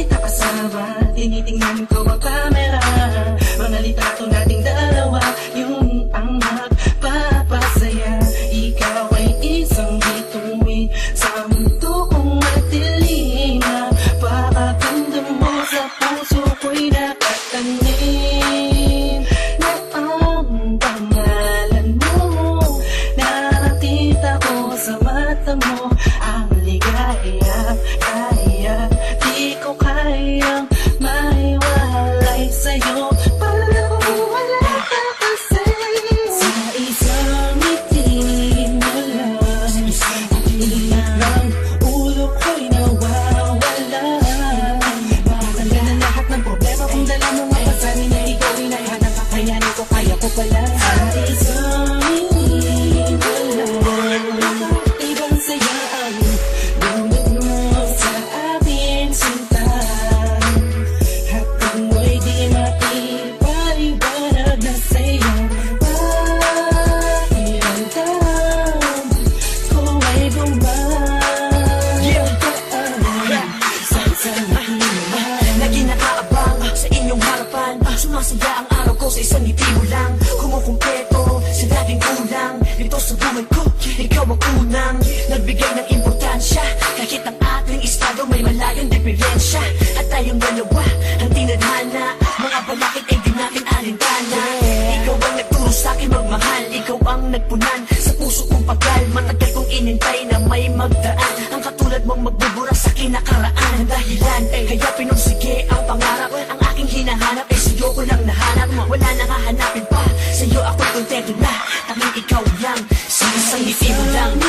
kita kasama. Tinitingnan ko ang camera. Kaya ko pala Ay, isang ang unang nagbigay ng importansya. Kahit ang ating estado may malayong diferensya. At tayong dalawa ang tinadhana. Mga balakit ay di natin alintana. Ikaw ang nagturo sa akin magmahal. Ikaw ang nagpunan sa puso kong pagal Matagal kong inintay na may magdaan. Ang katulad mong magbubura sa kinakaraan. Ang dahilan ay kaya pinursige ang pangarap. Ang aking hinahanap ay sa'yo ko lang nahanap. Wala nang hahanapin pa. Sa'yo ako kontento na. Tanging ikaw lang isang bisigo lang